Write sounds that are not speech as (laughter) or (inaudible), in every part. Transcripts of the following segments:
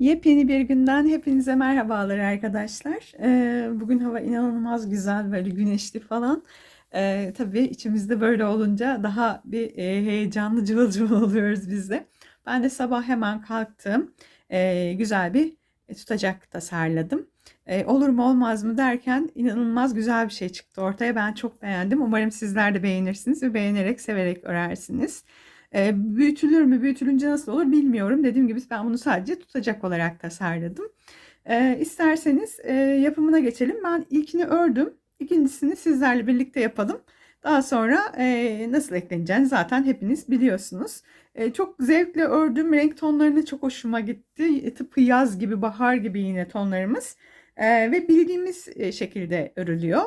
Yepyeni bir günden hepinize merhabalar arkadaşlar. Ee, bugün hava inanılmaz güzel, böyle güneşli falan. Ee, tabii içimizde böyle olunca daha bir e, heyecanlı cıvıl cıvıl oluyoruz biz de. Ben de sabah hemen kalktım. Ee, güzel bir tutacak tasarladım. Olur mu olmaz mı derken inanılmaz güzel bir şey çıktı ortaya. Ben çok beğendim. Umarım sizler de beğenirsiniz ve beğenerek, severek örersiniz. E, büyütülür mü, büyütülünce nasıl olur bilmiyorum. Dediğim gibi ben bunu sadece tutacak olarak tasarladım. E, isterseniz e, yapımına geçelim. Ben ilkini ördüm. İkincisini sizlerle birlikte yapalım. Daha sonra e, nasıl ekleneceğini zaten hepiniz biliyorsunuz. E, çok zevkle ördüm. Renk tonlarını çok hoşuma gitti. E, tıpkı yaz gibi, bahar gibi yine tonlarımız. E, ve bildiğimiz e, şekilde örülüyor.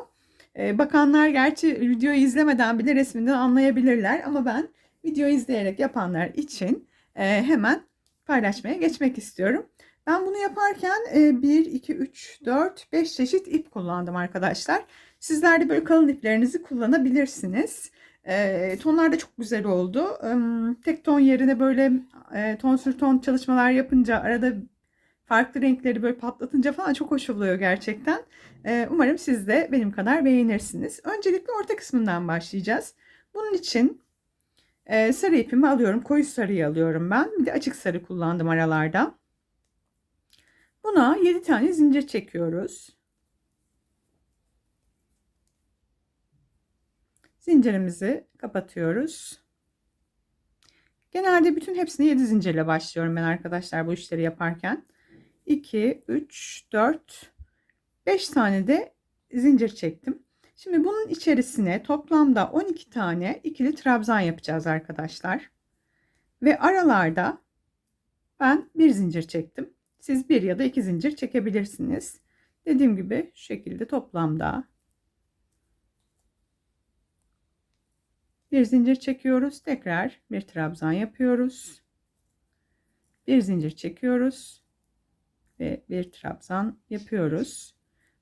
E, bakanlar gerçi videoyu izlemeden bile resminden anlayabilirler. Ama ben video izleyerek yapanlar için e, hemen paylaşmaya geçmek istiyorum. Ben bunu yaparken e, 1, 2, 3, 4, 5 çeşit ip kullandım arkadaşlar. Sizler de böyle kalın iplerinizi kullanabilirsiniz. E, tonlar da çok güzel oldu. E, tek ton yerine böyle e, ton sür ton çalışmalar yapınca arada farklı renkleri böyle patlatınca falan çok hoş oluyor gerçekten. E, umarım siz de benim kadar beğenirsiniz. Öncelikle orta kısmından başlayacağız. Bunun için ee, sarı ipimi alıyorum. Koyu sarıyı alıyorum ben. Bir de açık sarı kullandım aralarda. Buna 7 tane zincir çekiyoruz. Zincirimizi kapatıyoruz. Genelde bütün hepsini 7 zincirle başlıyorum ben arkadaşlar bu işleri yaparken. 2, 3, 4, 5 tane de zincir çektim. Şimdi bunun içerisine toplamda 12 tane ikili trabzan yapacağız arkadaşlar. Ve aralarda ben bir zincir çektim. Siz bir ya da iki zincir çekebilirsiniz. Dediğim gibi şu şekilde toplamda bir zincir çekiyoruz. Tekrar bir trabzan yapıyoruz. Bir zincir çekiyoruz ve bir trabzan yapıyoruz.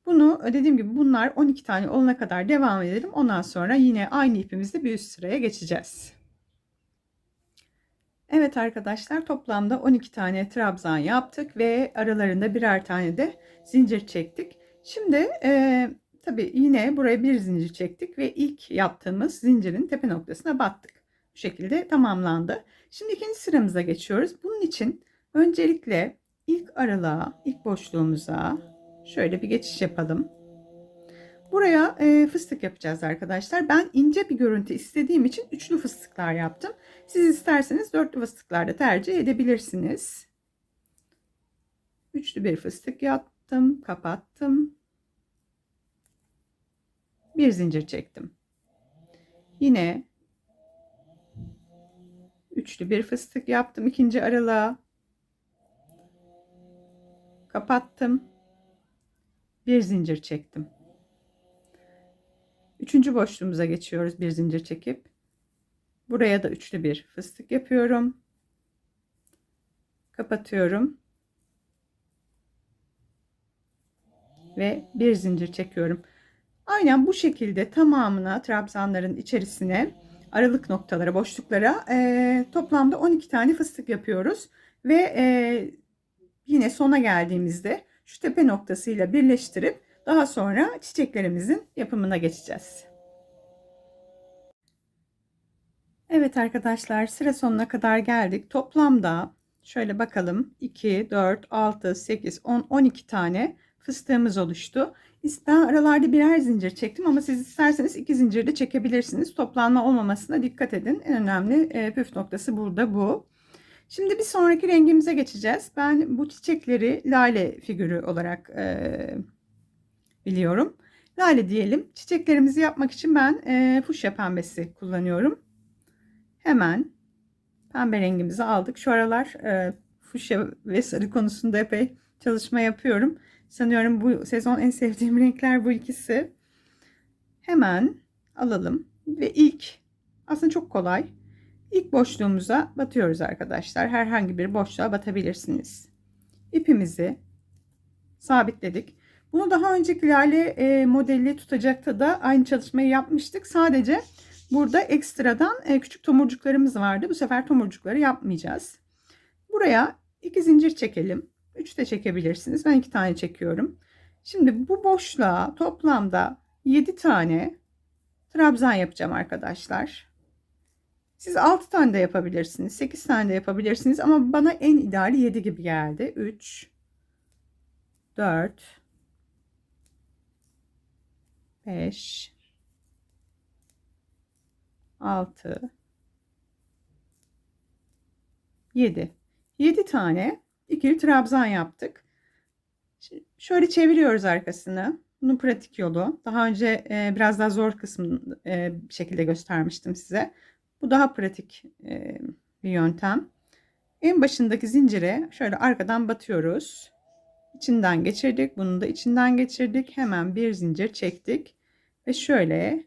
Bunu dediğim gibi bunlar 12 tane olana kadar devam edelim. Ondan sonra yine aynı ipimizle bir üst sıraya geçeceğiz. Evet arkadaşlar toplamda 12 tane trabzan yaptık ve aralarında birer tane de zincir çektik. Şimdi e, tabi yine buraya bir zincir çektik ve ilk yaptığımız zincirin tepe noktasına battık. Bu şekilde tamamlandı. Şimdi ikinci sıramıza geçiyoruz. Bunun için öncelikle ilk aralığa, ilk boşluğumuza Şöyle bir geçiş yapalım. Buraya e, fıstık yapacağız arkadaşlar. Ben ince bir görüntü istediğim için üçlü fıstıklar yaptım. Siz isterseniz dörtlü fıstıklar da tercih edebilirsiniz. Üçlü bir fıstık yaptım. Kapattım. Bir zincir çektim. Yine üçlü bir fıstık yaptım. ikinci aralığa kapattım bir zincir çektim. Üçüncü boşluğumuza geçiyoruz bir zincir çekip. Buraya da üçlü bir fıstık yapıyorum. Kapatıyorum. Ve bir zincir çekiyorum. Aynen bu şekilde tamamına trabzanların içerisine aralık noktalara, boşluklara e, toplamda 12 tane fıstık yapıyoruz. Ve e, yine sona geldiğimizde şu tepe noktasıyla birleştirip daha sonra çiçeklerimizin yapımına geçeceğiz. Evet arkadaşlar sıra sonuna kadar geldik. Toplamda şöyle bakalım 2, 4, 6, 8, 10, 12 tane fıstığımız oluştu. Ben aralarda birer zincir çektim ama siz isterseniz iki zincir de çekebilirsiniz. Toplanma olmamasına dikkat edin. En önemli e, püf noktası burada bu. Şimdi bir sonraki rengimize geçeceğiz. Ben bu çiçekleri lale figürü olarak e, biliyorum. Lale diyelim. Çiçeklerimizi yapmak için ben e, fuşya pembesi kullanıyorum. Hemen pembe rengimizi aldık. Şu aralar e, fuşya ve sarı konusunda epey çalışma yapıyorum. Sanıyorum bu sezon en sevdiğim renkler bu ikisi. Hemen alalım ve ilk aslında çok kolay İlk boşluğumuza batıyoruz arkadaşlar. Herhangi bir boşluğa batabilirsiniz. İpimizi sabitledik. Bunu daha önceki lale e, modeli tutacakta da aynı çalışmayı yapmıştık. Sadece burada ekstradan e, küçük tomurcuklarımız vardı. Bu sefer tomurcukları yapmayacağız. Buraya iki zincir çekelim. 3 de çekebilirsiniz. Ben 2 tane çekiyorum. Şimdi bu boşluğa toplamda 7 tane trabzan yapacağım arkadaşlar. Siz 6 tane de yapabilirsiniz. 8 tane de yapabilirsiniz. Ama bana en ideali 7 gibi geldi. 3 4 5 6 7 7 tane ikili trabzan yaptık. Şimdi şöyle çeviriyoruz arkasını. Bunun pratik yolu. Daha önce e, biraz daha zor kısmını e, şekilde göstermiştim size. Bu daha pratik e, bir yöntem. En başındaki zincire şöyle arkadan batıyoruz. İçinden geçirdik. Bunu da içinden geçirdik. Hemen bir zincir çektik. Ve şöyle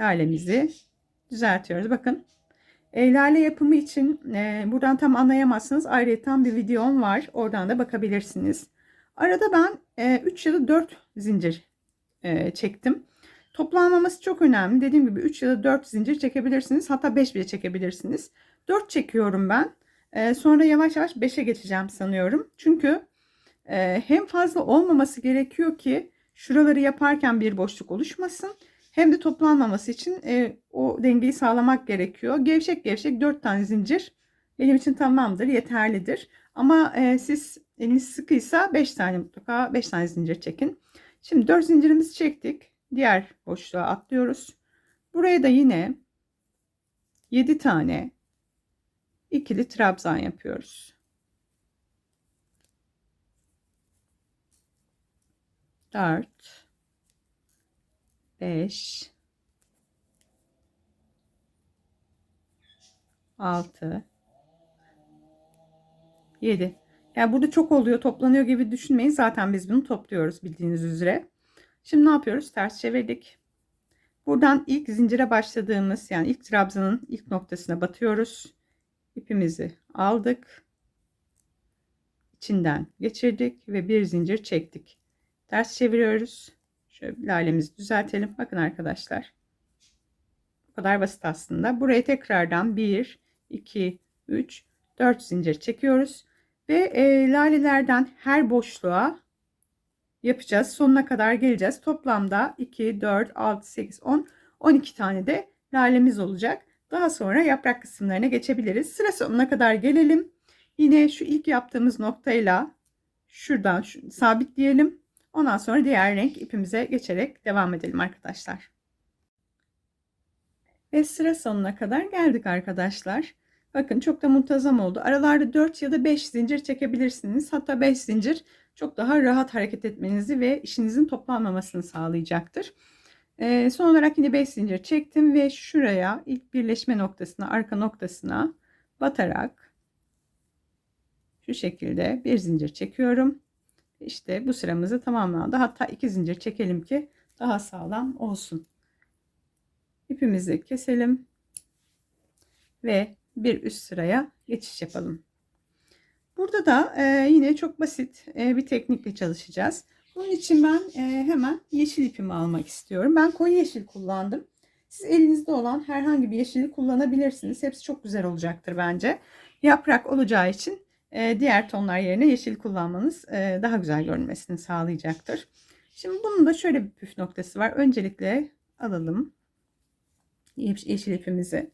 lalemizi düzeltiyoruz. Bakın e, lale yapımı için e, buradan tam anlayamazsınız. Ayrıca bir videom var. Oradan da bakabilirsiniz. Arada ben e, 3 ya da 4 zincir e, çektim. Toplanmaması çok önemli. Dediğim gibi 3 ya da 4 zincir çekebilirsiniz. Hatta 5 bile çekebilirsiniz. 4 çekiyorum ben. E, sonra yavaş yavaş 5'e geçeceğim sanıyorum. Çünkü e, hem fazla olmaması gerekiyor ki şuraları yaparken bir boşluk oluşmasın. Hem de toplanmaması için e, o dengeyi sağlamak gerekiyor. Gevşek gevşek 4 tane zincir benim için tamamdır, yeterlidir. Ama e, siz eliniz sıkıysa 5 tane mutlaka 5 tane zincir çekin. Şimdi 4 zincirimizi çektik. Diğer boşluğa atlıyoruz. Buraya da yine 7 tane ikili trabzan yapıyoruz. 4 5 6 7 yani burada çok oluyor toplanıyor gibi düşünmeyin zaten biz bunu topluyoruz bildiğiniz üzere şimdi ne yapıyoruz ters çevirdik buradan ilk zincire başladığımız yani ilk trabzanın ilk noktasına batıyoruz ipimizi aldık içinden geçirdik ve bir zincir çektik ters çeviriyoruz Şöyle lalemizi düzeltelim. Bakın arkadaşlar. Bu kadar basit aslında. Buraya tekrardan 1, 2, 3, 4 zincir çekiyoruz. Ve e, lalelerden her boşluğa yapacağız. Sonuna kadar geleceğiz. Toplamda 2, 4, 6, 8, 10, 12 tane de lalemiz olacak. Daha sonra yaprak kısımlarına geçebiliriz. Sıra sonuna kadar gelelim. Yine şu ilk yaptığımız noktayla şuradan şu, sabitleyelim. Ondan sonra diğer renk ipimize geçerek devam edelim arkadaşlar. Ve sıra sonuna kadar geldik arkadaşlar. Bakın çok da muntazam oldu. Aralarda 4 ya da 5 zincir çekebilirsiniz. Hatta 5 zincir çok daha rahat hareket etmenizi ve işinizin toplanmamasını sağlayacaktır. Ee, son olarak yine 5 zincir çektim ve şuraya ilk birleşme noktasına arka noktasına batarak şu şekilde bir zincir çekiyorum. İşte bu sıramızı tamamlandı. Hatta iki zincir çekelim ki daha sağlam olsun. İpimizi keselim ve bir üst sıraya geçiş yapalım. Burada da e, yine çok basit e, bir teknikle çalışacağız. Bunun için ben e, hemen yeşil ipimi almak istiyorum. Ben koyu yeşil kullandım. Siz elinizde olan herhangi bir yeşili kullanabilirsiniz. Hepsi çok güzel olacaktır bence. Yaprak olacağı için e, diğer tonlar yerine yeşil kullanmanız e, daha güzel görünmesini sağlayacaktır. Şimdi bunun da şöyle bir püf noktası var. Öncelikle alalım yeşil ipimizi.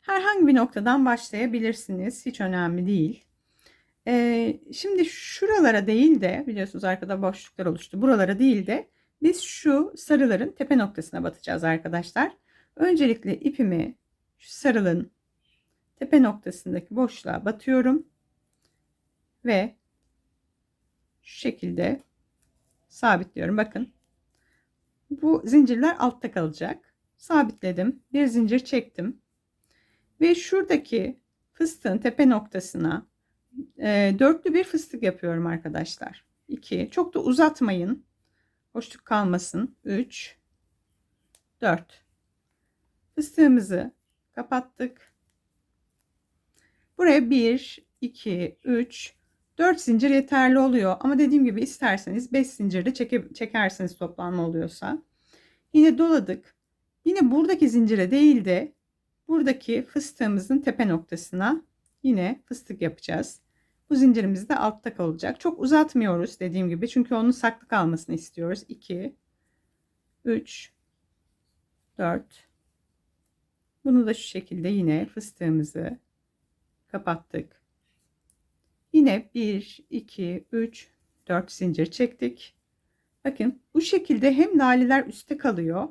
Herhangi bir noktadan başlayabilirsiniz. Hiç önemli değil. Ee, şimdi şuralara değil de biliyorsunuz arkada boşluklar oluştu. Buralara değil de biz şu sarıların tepe noktasına batacağız arkadaşlar. Öncelikle ipimi şu sarılın tepe noktasındaki boşluğa batıyorum ve şu şekilde sabitliyorum. Bakın bu zincirler altta kalacak. Sabitledim. Bir zincir çektim. Ve şuradaki fıstığın tepe noktasına e, dörtlü bir fıstık yapıyorum arkadaşlar. 2. Çok da uzatmayın. Boşluk kalmasın. 3 4 Fıstığımızı kapattık. Buraya 1 2 3 4 zincir yeterli oluyor. Ama dediğim gibi isterseniz 5 zincir de çeke, çekerseniz toplanma oluyorsa. Yine doladık. Yine buradaki zincire değil de buradaki fıstığımızın tepe noktasına yine fıstık yapacağız. Bu zincirimiz de altta kalacak. Çok uzatmıyoruz dediğim gibi. Çünkü onun saklı kalmasını istiyoruz. 2 3 4 Bunu da şu şekilde yine fıstığımızı kapattık. Yine 1 2 3 4 zincir çektik. Bakın bu şekilde hem laleler üstte kalıyor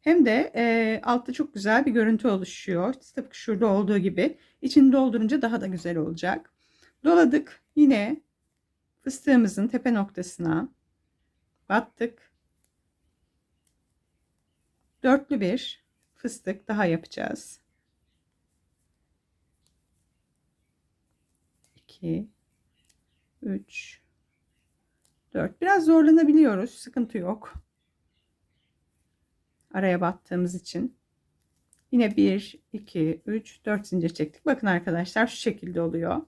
hem de e, altta çok güzel bir görüntü oluşuyor. Tıpkı şurada olduğu gibi. İçini doldurunca daha da güzel olacak. Doladık. Yine fıstığımızın tepe noktasına battık. Dörtlü bir fıstık daha yapacağız. 2 3 4 biraz zorlanabiliyoruz sıkıntı yok araya battığımız için yine 1 2 3 4 zincir çektik bakın arkadaşlar şu şekilde oluyor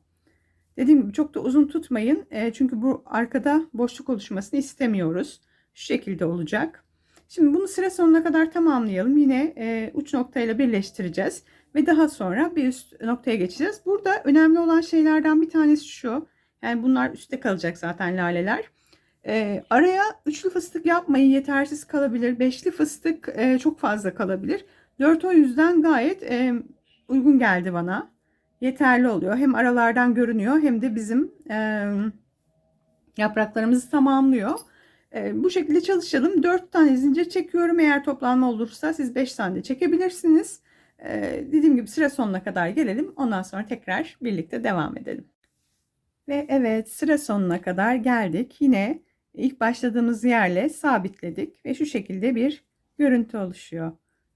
dediğim gibi çok da uzun tutmayın. E, çünkü bu arkada boşluk oluşmasını istemiyoruz. Şu şekilde olacak. Şimdi bunu sıra sonuna kadar tamamlayalım. Yine e, uç noktayla birleştireceğiz. Ve daha sonra bir üst noktaya geçeceğiz. Burada önemli olan şeylerden bir tanesi şu. Yani bunlar üstte kalacak zaten laleler. E, araya üçlü fıstık yapmayın. Yetersiz kalabilir. Beşli fıstık çok fazla kalabilir. Dört o yüzden gayet uygun geldi bana. Yeterli oluyor. Hem aralardan görünüyor hem de bizim e, yapraklarımızı tamamlıyor. E, bu şekilde çalışalım. Dört tane zincir çekiyorum. Eğer toplanma olursa siz beş tane de çekebilirsiniz. E, dediğim gibi sıra sonuna kadar gelelim. Ondan sonra tekrar birlikte devam edelim. Ve evet sıra sonuna kadar geldik. Yine ilk başladığımız yerle sabitledik ve şu şekilde bir görüntü oluşuyor.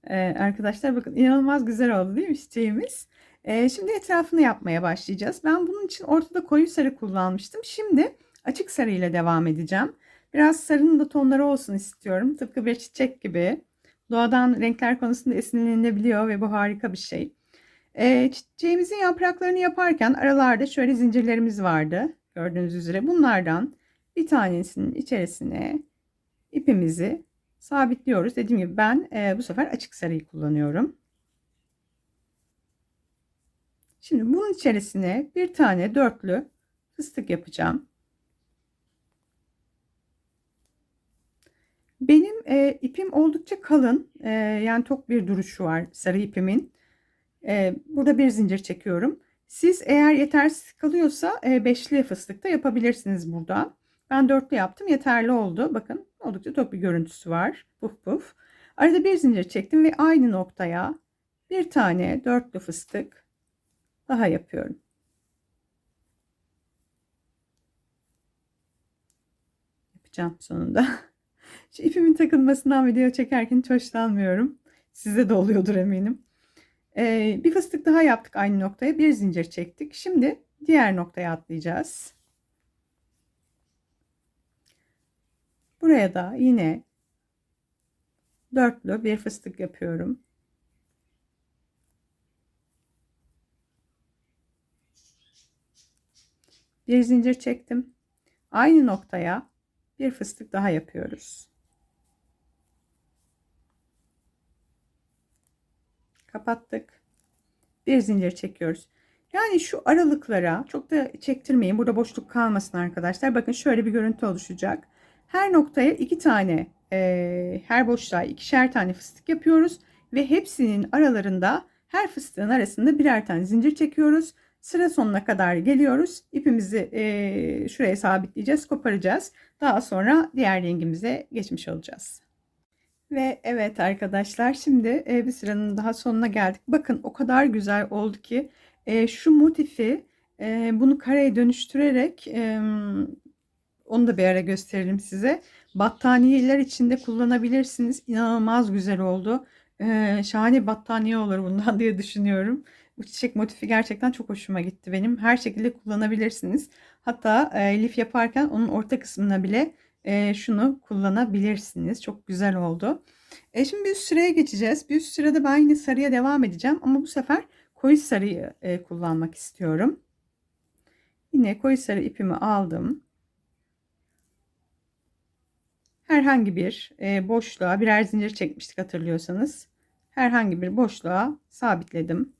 Ee, arkadaşlar bakın inanılmaz güzel oldu değil mi çiçeğimiz? Şimdi etrafını yapmaya başlayacağız. Ben bunun için ortada koyu sarı kullanmıştım. Şimdi açık sarı ile devam edeceğim. Biraz sarının da tonları olsun istiyorum. Tıpkı bir çiçek gibi. Doğadan renkler konusunda esinlenilebiliyor ve bu harika bir şey. Çiçeğimizin yapraklarını yaparken aralarda şöyle zincirlerimiz vardı. Gördüğünüz üzere bunlardan bir tanesinin içerisine ipimizi sabitliyoruz. Dediğim gibi ben bu sefer açık sarıyı kullanıyorum. Şimdi bunun içerisine bir tane dörtlü fıstık yapacağım. Benim e, ipim oldukça kalın. E, yani tok bir duruşu var sarı ipimin. E, burada bir zincir çekiyorum. Siz eğer yetersiz kalıyorsa e, beşli fıstık da yapabilirsiniz burada. Ben dörtlü yaptım. Yeterli oldu. Bakın oldukça tok bir görüntüsü var. Puf puf. Arada bir zincir çektim ve aynı noktaya bir tane dörtlü fıstık daha yapıyorum. Yapacağım sonunda. (laughs) Şu ipimin takılmasından video çekerken hiç hoşlanmıyorum. Size de oluyordur eminim. Ee, bir fıstık daha yaptık aynı noktaya. Bir zincir çektik. Şimdi diğer noktaya atlayacağız. Buraya da yine dörtlü bir fıstık yapıyorum. Bir zincir çektim. Aynı noktaya bir fıstık daha yapıyoruz. Kapattık. Bir zincir çekiyoruz. Yani şu aralıklara çok da çektirmeyin. Burada boşluk kalmasın arkadaşlar. Bakın şöyle bir görüntü oluşacak. Her noktaya iki tane, e, her boşluğa ikişer tane fıstık yapıyoruz ve hepsinin aralarında her fıstığın arasında birer tane zincir çekiyoruz. Sıra sonuna kadar geliyoruz. İpimizi e, şuraya sabitleyeceğiz, koparacağız. Daha sonra diğer rengimize geçmiş olacağız. Ve evet arkadaşlar şimdi e, bir sıranın daha sonuna geldik. Bakın o kadar güzel oldu ki e, şu motifi e, bunu kareye dönüştürerek e, onu da bir ara gösterelim size. Battaniyeler içinde kullanabilirsiniz. İnanılmaz güzel oldu. Ee, şahane battaniye olur bundan (laughs) diye düşünüyorum. Bu çiçek motifi gerçekten çok hoşuma gitti benim. Her şekilde kullanabilirsiniz. Hatta e, lif yaparken onun orta kısmına bile e, şunu kullanabilirsiniz. Çok güzel oldu. E, şimdi bir üst sıraya geçeceğiz. Bir üst sırada ben yine sarıya devam edeceğim. Ama bu sefer koyu sarıyı e, kullanmak istiyorum. Yine koyu sarı ipimi aldım herhangi bir e, boşluğa birer zincir çekmiştik hatırlıyorsanız. Herhangi bir boşluğa sabitledim.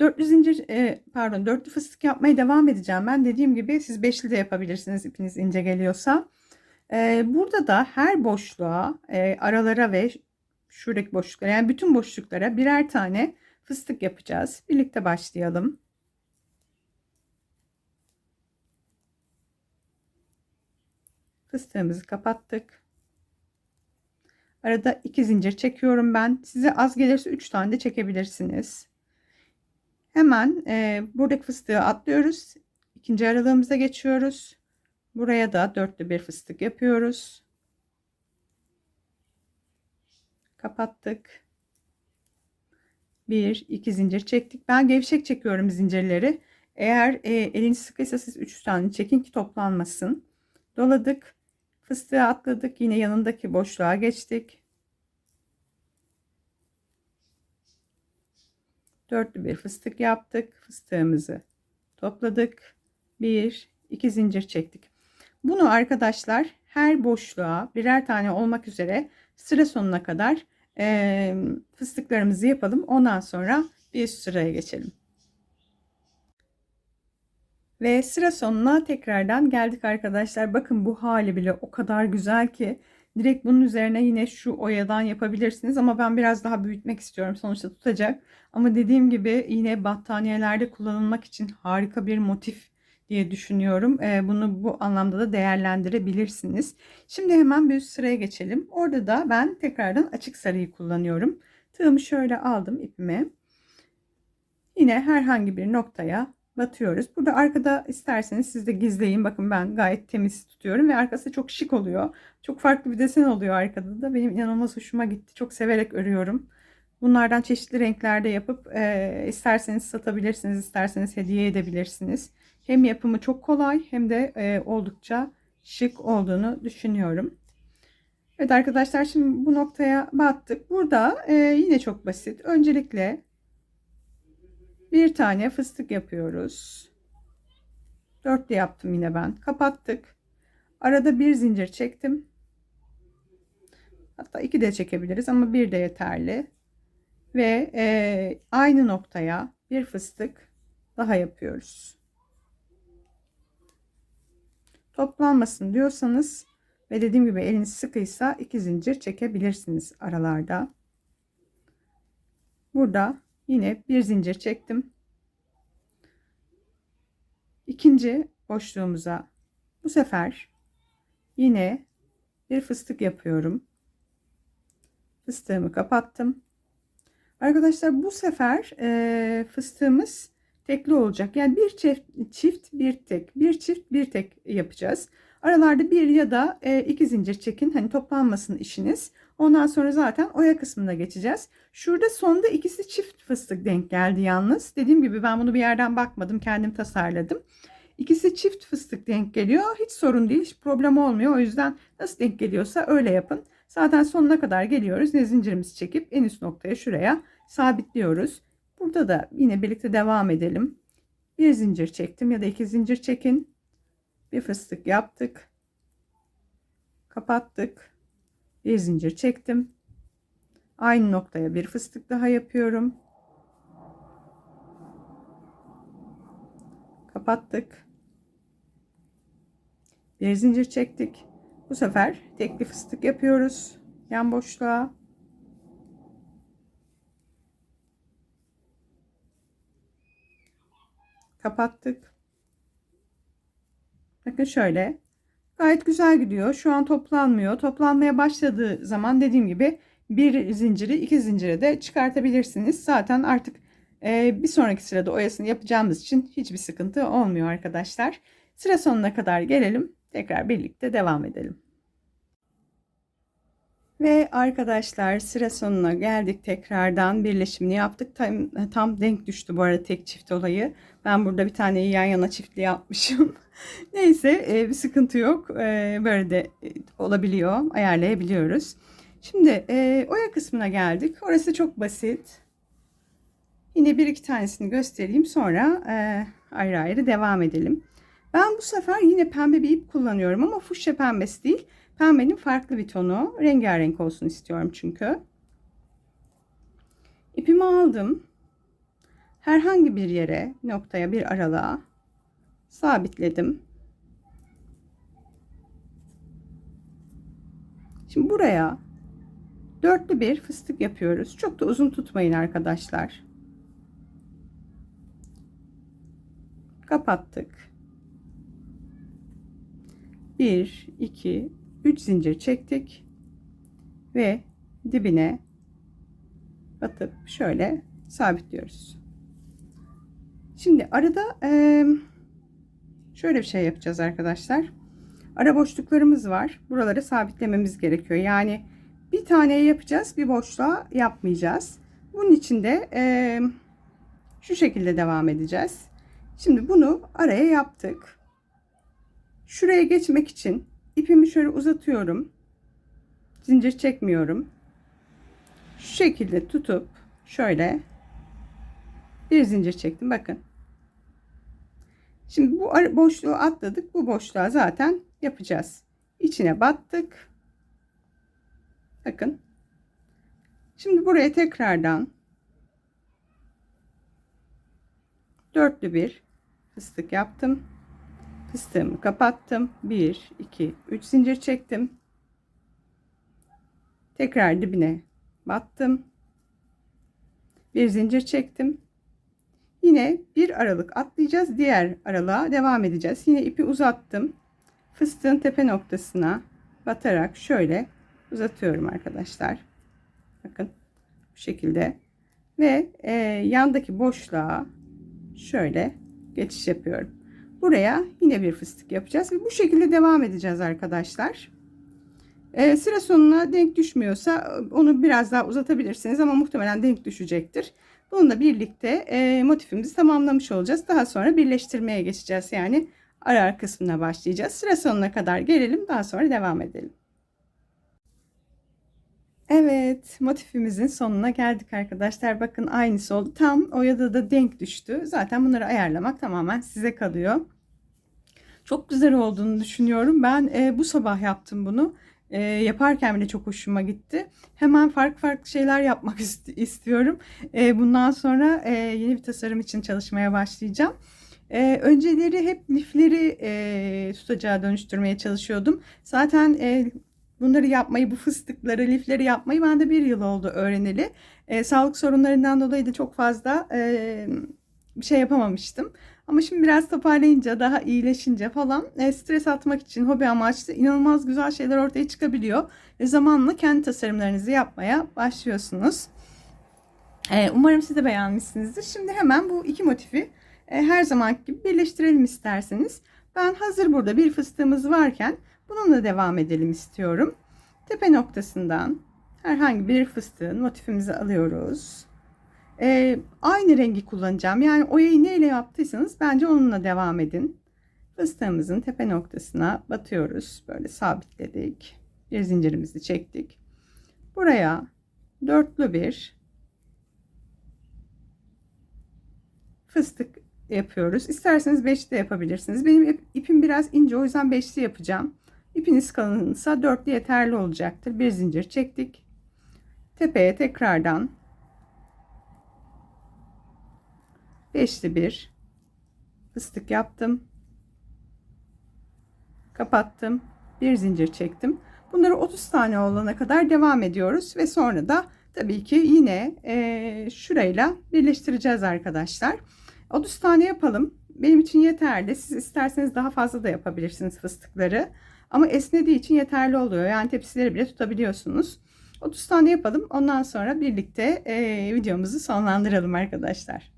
Dörtlü zincir e, pardon dörtlü fıstık yapmaya devam edeceğim. Ben dediğim gibi siz beşli de yapabilirsiniz ipiniz ince geliyorsa. E, burada da her boşluğa e, aralara ve şuradaki boşluklara yani bütün boşluklara birer tane fıstık yapacağız. Birlikte başlayalım. Fıstığımızı kapattık. Arada iki zincir çekiyorum ben. Size az gelirse 3 tane de çekebilirsiniz. Hemen e, buradaki fıstığı atlıyoruz. İkinci aralığımıza geçiyoruz. Buraya da dörtlü bir fıstık yapıyoruz. Kapattık. Bir, iki zincir çektik. Ben gevşek çekiyorum zincirleri. Eğer e, eliniz sıkıysa siz 3 tane çekin ki toplanmasın. Doladık. Fıstığı atladık. Yine yanındaki boşluğa geçtik. Dörtlü bir fıstık yaptık. Fıstığımızı topladık. Bir, iki zincir çektik. Bunu arkadaşlar her boşluğa birer tane olmak üzere sıra sonuna kadar e, fıstıklarımızı yapalım. Ondan sonra bir üst sıraya geçelim. Ve sıra sonuna tekrardan geldik arkadaşlar. Bakın bu hali bile o kadar güzel ki direkt bunun üzerine yine şu oyadan yapabilirsiniz. Ama ben biraz daha büyütmek istiyorum. Sonuçta tutacak. Ama dediğim gibi yine battaniyelerde kullanılmak için harika bir motif diye düşünüyorum. Bunu bu anlamda da değerlendirebilirsiniz. Şimdi hemen bir üst sıraya geçelim. Orada da ben tekrardan açık sarıyı kullanıyorum. Tığımı şöyle aldım ipime. Yine herhangi bir noktaya batıyoruz. Burada arkada isterseniz siz de gizleyin. Bakın ben gayet temiz tutuyorum ve arkası çok şık oluyor. Çok farklı bir desen oluyor arkada da. Benim inanılmaz hoşuma gitti. Çok severek örüyorum. Bunlardan çeşitli renklerde yapıp e, isterseniz satabilirsiniz, isterseniz hediye edebilirsiniz. Hem yapımı çok kolay hem de e, oldukça şık olduğunu düşünüyorum. Evet arkadaşlar şimdi bu noktaya battık. Burada e, yine çok basit. Öncelikle bir tane fıstık yapıyoruz. Dörtlü yaptım yine ben. Kapattık. Arada bir zincir çektim. Hatta iki de çekebiliriz ama bir de yeterli. Ve e, aynı noktaya bir fıstık daha yapıyoruz. Toplanmasın diyorsanız ve dediğim gibi eliniz sıkıysa iki zincir çekebilirsiniz aralarda. Burada Yine bir zincir çektim. İkinci boşluğumuza bu sefer yine bir fıstık yapıyorum. Fıstığımı kapattım. Arkadaşlar bu sefer e, fıstığımız tekli olacak. Yani bir çift, çift bir tek, bir çift bir tek yapacağız. Aralarda bir ya da e, iki zincir çekin. Hani toplanmasın işiniz. Ondan sonra zaten oya kısmına geçeceğiz. Şurada sonda ikisi çift fıstık denk geldi yalnız. Dediğim gibi ben bunu bir yerden bakmadım. Kendim tasarladım. İkisi çift fıstık denk geliyor. Hiç sorun değil. Hiç problem olmuyor. O yüzden nasıl denk geliyorsa öyle yapın. Zaten sonuna kadar geliyoruz. Ne zincirimizi çekip en üst noktaya şuraya sabitliyoruz. Burada da yine birlikte devam edelim. Bir zincir çektim ya da iki zincir çekin. Bir fıstık yaptık. Kapattık. Bir zincir çektim. Aynı noktaya bir fıstık daha yapıyorum. Kapattık. Bir zincir çektik. Bu sefer tekli fıstık yapıyoruz. Yan boşluğa. Kapattık. Bakın şöyle. Gayet güzel gidiyor. Şu an toplanmıyor. Toplanmaya başladığı zaman dediğim gibi bir zinciri iki zincire de çıkartabilirsiniz. Zaten artık e, bir sonraki sırada oyasını yapacağımız için hiçbir sıkıntı olmuyor arkadaşlar. Sıra sonuna kadar gelelim. Tekrar birlikte devam edelim. Ve arkadaşlar sıra sonuna geldik tekrardan birleşimini yaptık. Tam, tam denk düştü bu arada tek çift olayı. Ben burada bir tane yan yana çiftli yapmışım. (laughs) Neyse e, bir sıkıntı yok. E, böyle de e, olabiliyor. Ayarlayabiliyoruz. Şimdi e, oya kısmına geldik. Orası çok basit. Yine bir iki tanesini göstereyim. Sonra e, ayrı ayrı devam edelim. Ben bu sefer yine pembe bir ip kullanıyorum ama fuşya pembesi değil. Pembenin farklı bir tonu. Rengarenk olsun istiyorum çünkü. İpimi aldım. herhangi bir yere noktaya bir aralığa sabitledim. Şimdi buraya dörtlü bir fıstık yapıyoruz. Çok da uzun tutmayın arkadaşlar. Kapattık. 1 2 3 zincir çektik ve dibine batıp şöyle sabitliyoruz. Şimdi arada şöyle bir şey yapacağız arkadaşlar. Ara boşluklarımız var. Buraları sabitlememiz gerekiyor. Yani bir taneye yapacağız, bir boşluğa yapmayacağız. Bunun için de şu şekilde devam edeceğiz. Şimdi bunu araya yaptık. Şuraya geçmek için ipimi şöyle uzatıyorum. Zincir çekmiyorum. Şu şekilde tutup şöyle bir zincir çektim. Bakın. Şimdi bu boşluğu atladık. Bu boşluğa zaten yapacağız. İçine battık. Bakın. Şimdi buraya tekrardan dörtlü bir fıstık yaptım. Fıstığımı kapattım. 1 2 3 zincir çektim. Tekrar dibine battım. Bir zincir çektim. Yine bir aralık atlayacağız. Diğer aralığa devam edeceğiz. Yine ipi uzattım. Fıstığın tepe noktasına batarak şöyle uzatıyorum arkadaşlar. Bakın bu şekilde. Ve e, yandaki boşluğa şöyle geçiş yapıyorum. Buraya yine bir fıstık yapacağız ve bu şekilde devam edeceğiz arkadaşlar. Ee, sıra sonuna denk düşmüyorsa onu biraz daha uzatabilirsiniz ama muhtemelen denk düşecektir. Bununla birlikte e, motifimizi tamamlamış olacağız. Daha sonra birleştirmeye geçeceğiz. Yani arar kısmına başlayacağız. Sıra sonuna kadar gelelim daha sonra devam edelim. Evet motifimizin sonuna geldik arkadaşlar. Bakın aynısı oldu. Tam oyada da denk düştü. Zaten bunları ayarlamak tamamen size kalıyor. Çok güzel olduğunu düşünüyorum. Ben e, bu sabah yaptım bunu. E, yaparken bile çok hoşuma gitti. Hemen farklı farklı şeyler yapmak (laughs) ist istiyorum. E, bundan sonra e, yeni bir tasarım için çalışmaya başlayacağım. E, önceleri hep lifleri e, tutacağı dönüştürmeye çalışıyordum. Zaten e, bunları yapmayı, bu fıstıkları, lifleri yapmayı ben de bir yıl oldu öğreneli. E, sağlık sorunlarından dolayı da çok fazla e, bir şey yapamamıştım. Ama şimdi biraz toparlayınca, daha iyileşince falan e, stres atmak için hobi amaçlı inanılmaz güzel şeyler ortaya çıkabiliyor. Ve zamanla kendi tasarımlarınızı yapmaya başlıyorsunuz. E, umarım siz de beğenmişsinizdir. Şimdi hemen bu iki motifi e, her zaman gibi birleştirelim isterseniz. Ben hazır burada bir fıstığımız varken bununla devam edelim istiyorum. Tepe noktasından herhangi bir fıstığın motifimizi alıyoruz. Ee, aynı rengi kullanacağım. Yani oyayı neyle yaptıysanız bence onunla devam edin. Fıstığımızın tepe noktasına batıyoruz. Böyle sabitledik. Bir zincirimizi çektik. Buraya dörtlü bir fıstık yapıyoruz. İsterseniz beşli yapabilirsiniz. Benim ipim biraz ince o yüzden beşli yapacağım. İpiniz kalınsa dörtlü yeterli olacaktır. Bir zincir çektik. Tepeye tekrardan beşli bir fıstık yaptım. Kapattım. Bir zincir çektim. Bunları 30 tane olana kadar devam ediyoruz ve sonra da tabii ki yine e, şurayla birleştireceğiz arkadaşlar. 30 tane yapalım. Benim için yeterli. Siz isterseniz daha fazla da yapabilirsiniz fıstıkları. Ama esnediği için yeterli oluyor. Yani tepsileri bile tutabiliyorsunuz. 30 tane yapalım. Ondan sonra birlikte e, videomuzu sonlandıralım arkadaşlar.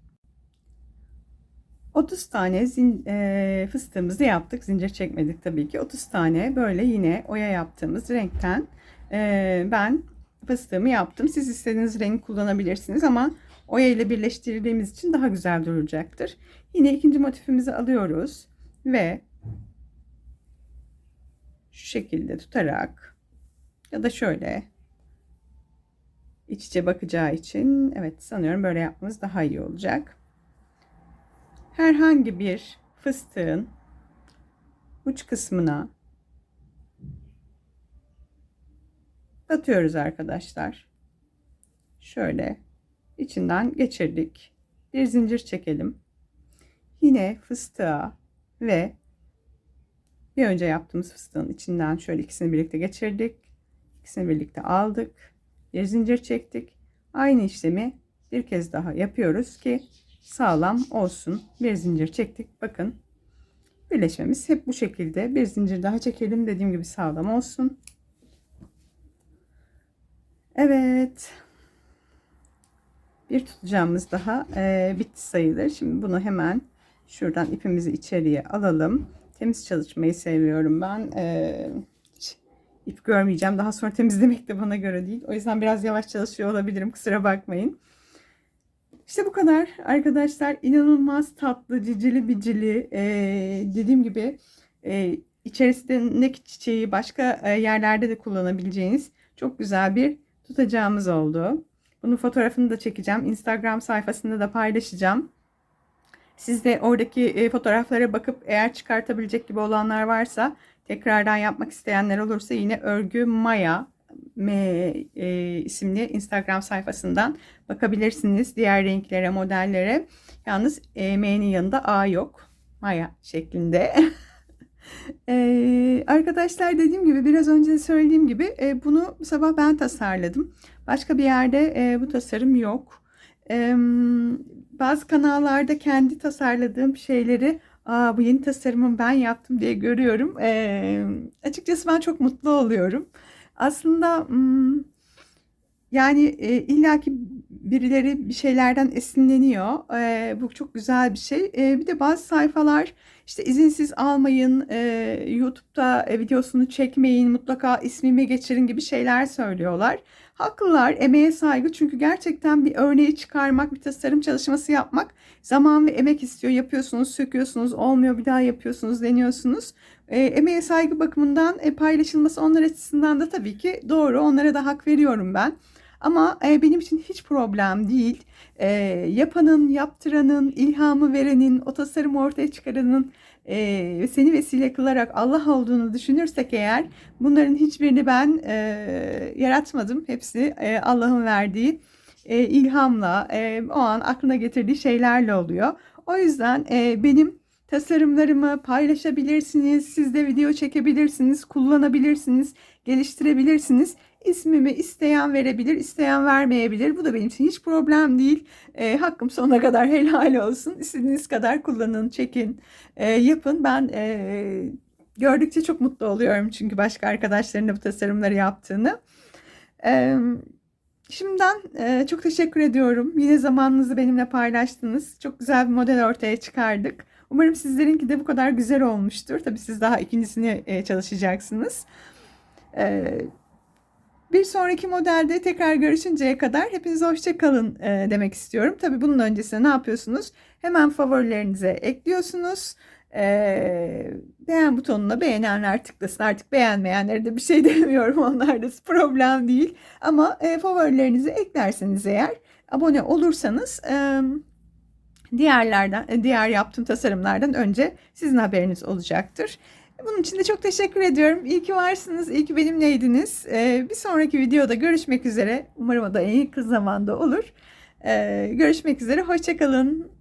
30 tane zin, e, fıstığımızı yaptık. Zincir çekmedik tabii ki. 30 tane böyle yine oya yaptığımız renkten e, ben fıstığımı yaptım. Siz istediğiniz renk kullanabilirsiniz ama oya ile birleştirdiğimiz için daha güzel duracaktır. Yine ikinci motifimizi alıyoruz ve şu şekilde tutarak ya da şöyle iç içe bakacağı için evet sanıyorum böyle yapmamız daha iyi olacak. Herhangi bir fıstığın uç kısmına batıyoruz arkadaşlar. Şöyle içinden geçirdik. bir zincir çekelim. Yine fıstığa ve bir önce yaptığımız fıstığın içinden şöyle ikisini birlikte geçirdik. İkisini birlikte aldık. Bir zincir çektik. Aynı işlemi bir kez daha yapıyoruz ki sağlam olsun. Bir zincir çektik. Bakın birleşmemiz hep bu şekilde. Bir zincir daha çekelim. Dediğim gibi sağlam olsun. Evet. Bir tutacağımız daha e, bitti sayılır. Şimdi bunu hemen şuradan ipimizi içeriye alalım. Temiz çalışmayı seviyorum ben. E, hiç ip görmeyeceğim. Daha sonra temizlemek de bana göre değil. O yüzden biraz yavaş çalışıyor olabilirim. Kusura bakmayın. İşte bu kadar arkadaşlar. İnanılmaz tatlı, cicili bicili. E, dediğim gibi e, içerisindeki çiçeği başka e, yerlerde de kullanabileceğiniz çok güzel bir tutacağımız oldu. Bunun fotoğrafını da çekeceğim. Instagram sayfasında da paylaşacağım. Siz de oradaki e, fotoğraflara bakıp eğer çıkartabilecek gibi olanlar varsa tekrardan yapmak isteyenler olursa yine örgü maya M e, isimli Instagram sayfasından bakabilirsiniz diğer renklere, modellere. Yalnız e, M'nin yanında A yok. Maya şeklinde. Ee, (laughs) arkadaşlar dediğim gibi biraz önce söylediğim gibi e, bunu bu sabah ben tasarladım. Başka bir yerde e, bu tasarım yok. E, bazı kanallarda kendi tasarladığım şeyleri Aa, bu yeni tasarımı ben yaptım diye görüyorum. E, açıkçası ben çok mutlu oluyorum. Aslında yani e, illaki birileri bir şeylerden esinleniyor. E, bu çok güzel bir şey. E, bir de bazı sayfalar işte izinsiz almayın, e, YouTube'da videosunu çekmeyin, mutlaka ismimi geçirin gibi şeyler söylüyorlar. Haklılar, emeğe saygı çünkü gerçekten bir örneği çıkarmak, bir tasarım çalışması yapmak zaman ve emek istiyor. Yapıyorsunuz, söküyorsunuz, olmuyor bir daha yapıyorsunuz, deniyorsunuz. E, emeğe saygı bakımından e, paylaşılması onlar açısından da tabii ki doğru. Onlara da hak veriyorum ben. Ama e, benim için hiç problem değil. E, yapanın, yaptıranın, ilhamı verenin, o tasarımı ortaya çıkaranın e, seni vesile kılarak Allah olduğunu düşünürsek eğer bunların hiçbirini ben e, yaratmadım. Hepsi e, Allah'ın verdiği e, ilhamla, e, o an aklına getirdiği şeylerle oluyor. O yüzden e, benim tasarımlarımı paylaşabilirsiniz, siz de video çekebilirsiniz, kullanabilirsiniz, geliştirebilirsiniz. İsmimi isteyen verebilir, isteyen vermeyebilir. Bu da benim için hiç problem değil. E, hakkım sonuna kadar helal olsun. İstediğiniz kadar kullanın, çekin, e, yapın. Ben e, gördükçe çok mutlu oluyorum çünkü başka arkadaşların da bu tasarımları yaptığını. E, şimdiden e, çok teşekkür ediyorum. Yine zamanınızı benimle paylaştınız. Çok güzel bir model ortaya çıkardık. Umarım sizlerinki de bu kadar güzel olmuştur. Tabii siz daha ikincisini e, çalışacaksınız. Evet. Bir sonraki modelde tekrar görüşünceye kadar hepinize hoşçakalın e, demek istiyorum. Tabii bunun öncesinde ne yapıyorsunuz? Hemen favorilerinize ekliyorsunuz. E, beğen butonuna beğenenler tıklasın. Artık beğenmeyenlere de bir şey (laughs) demiyorum. Onlar da problem değil. Ama e, favorilerinizi eklerseniz eğer abone olursanız e, diğerlerden, e, diğer yaptığım tasarımlardan önce sizin haberiniz olacaktır. Bunun için de çok teşekkür ediyorum. İyi ki varsınız, iyi ki benimleydiniz. Ee, bir sonraki videoda görüşmek üzere. Umarım o da en yakın zamanda olur. Ee, görüşmek üzere, hoşçakalın.